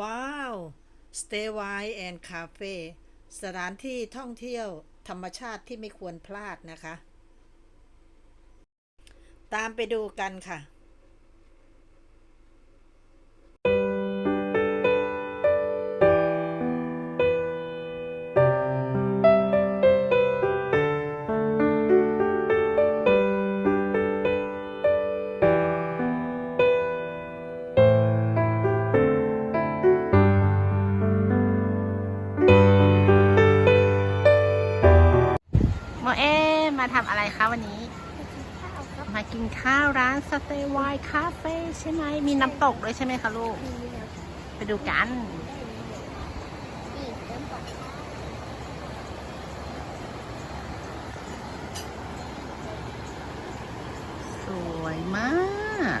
ว้าว Stay Wine and Cafe สถานที่ท่องเที่ยวธรรมชาติที่ไม่ควรพลาดนะคะ ตามไปดูกันค่ะ มาทำอะไรคะวันนี้ มากินข้าวร้านสเตย์ไวน์คาเฟ่ใช่ไหม มีน้ำตกด้วยใช่ไหมคะลูก ไปดูกันสวยมาก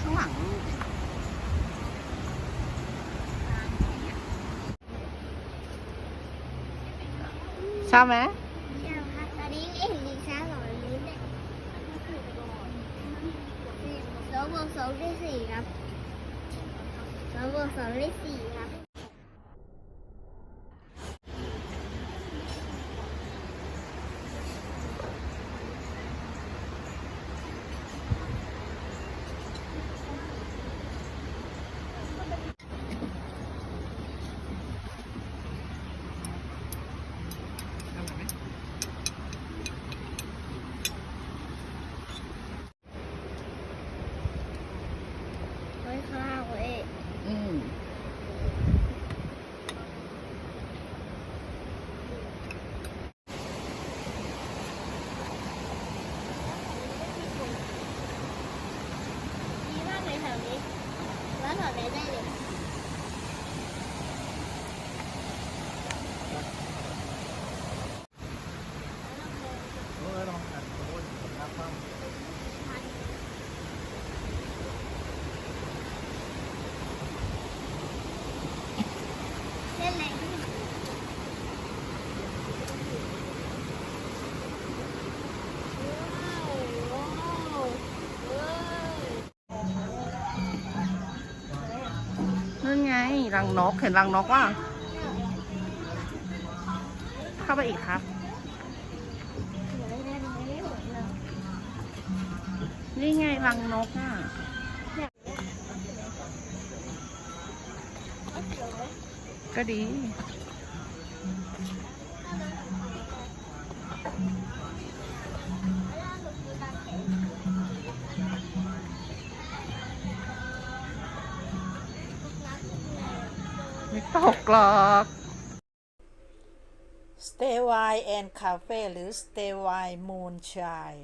ข้างหลังลูก ชอบไหมใช่ค่ะตอนนี้เอ็นดีซ่าหล่อลิ้นเลยสองบวกสองได้สี่ครับสองบวกสองได้สี่ครับ ไว้ข้าวเว้ย อืม ดีมากเลยแถวนี้แล้วถอดได้ได้เลย เล่นอะไรนี่ว้าวว้าวว้าว นั่นไง รังนก เห็นรังนกว่า เข้าไปอีกครับ นี่ไงรังนกอะก็ดี ไม่ตกหรอก Stay Wine and Cafe หรือ Stay Wine Moonshine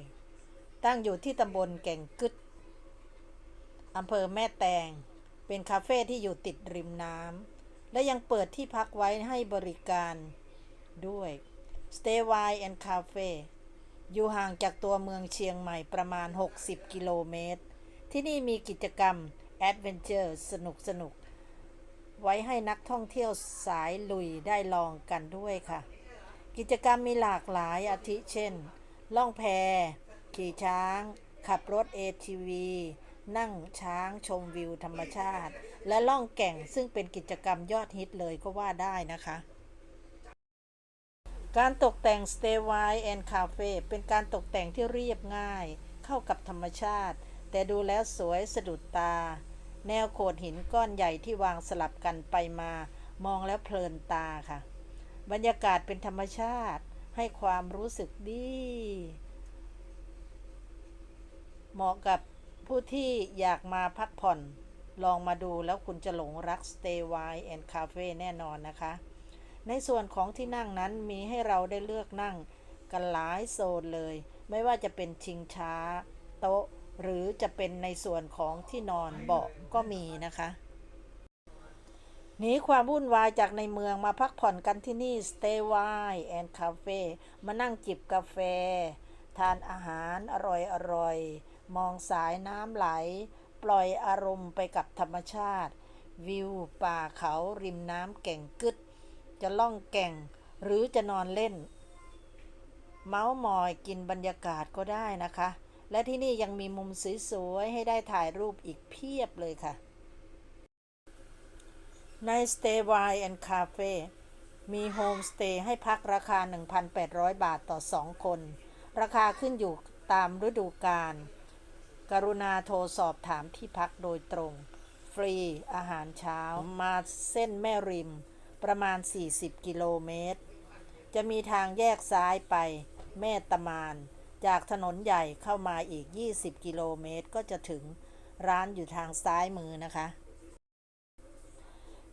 ตั้งอยู่ที่ตำบลแก่งกึดอำเภอแม่แตง เป็นคาเฟ่ที่อยู่ติดริมน้ำ และยังเปิดที่พักไว้ให้บริการด้วย Stay Wine and Cafe อยู่ห่างจากตัวเมืองเชียงใหม่ประมาณ 60 กิโลเมตร ที่นี่มีกิจกรรมแอดเวนเจอร์สนุกสนุกๆ ไว้ให้นักท่องเที่ยวสายลุยได้ลองกันด้วยค่ะ กิจกรรมมีหลากหลายอาทิเช่น ล่องแพ ขี่ช้าง ขับรถ ATV นั่งช้างชมวิวธรรมชาติ และล่องแก่งซึ่งเป็นกิจกรรมยอดฮิตเลยก็ว่าได้นะคะ การตกแต่ง Stay Wine and Cafe เป็นการตกแต่งที่เรียบง่าย เข้ากับธรรมชาติ แต่ดูแล้วสวยสะดุดตา แนวโขดหินก้อนใหญ่ที่วางสลับกันไปมา มองแล้วเพลินตาค่ะ บรรยากาศเป็นธรรมชาติให้ความรู้สึกดี เหมาะกับผู้ที่อยากมาพักผ่อน ลองมาดูแล้วคุณจะหลงรัก Stay Wine and Cafe แน่นอนนะคะ ในส่วนของที่นั่งนั้นมีให้เราได้เลือกนั่งกันหลายโซนเลย ไม่ว่าจะเป็นชิงช้า โต๊ะ หรือจะเป็นในส่วนของที่นอนเบาะก็มีนะคะหนีความวุ่นวายจากในเมืองมาพักผ่อนกันที่นี่ Stay Wine and Cafe มานั่งจิบกาแฟ ทานอาหารอร่อยอร่อยๆมองสายน้ำไหล ปล่อยอารมณ์ไปกับธรรมชาติ วิวป่าเขาริมน้ำแก่งกึด จะล่องแก่ง หรือจะนอนเล่น เมาส์มอยกินบรรยากาศก็ได้นะคะ และที่นี่ยังมีมุมสวยๆให้ได้ถ่ายรูปอีกเพียบเลยค่ะ ใน Stay Wine and Cafe มีโฮมสเตย์ให้พักราคา 1,800 บาทต่อ 2 คน ราคาขึ้นอยู่ตามฤดูกาล กรุณาโทรสอบถามที่พักโดยตรง ฟรีอาหารเช้า มาเส้นแม่ริม ประมาณ 40 กิโลเมตร จะมีทางแยกซ้ายไป แม่ตะมาน จากถนนใหญ่เข้ามาอีก 20 กิโลเมตรก็จะถึงร้านอยู่ทางซ้ายมือนะคะ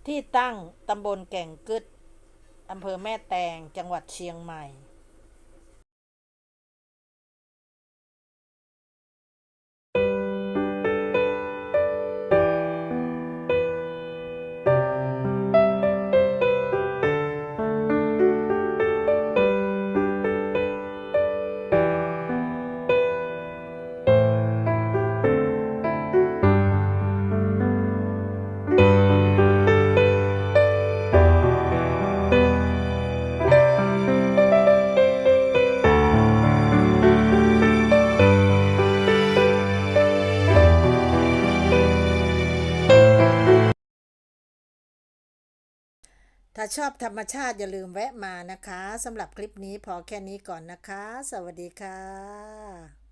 ที่ตั้งตำบลแก่งกึดอำเภอแม่แตงจังหวัดเชียงใหม่ ถ้าชอบธรรมชาติอย่าลืมแวะมานะคะสำหรับคลิปนี้พอแค่นี้ก่อนนะคะ สวัสดีค่ะ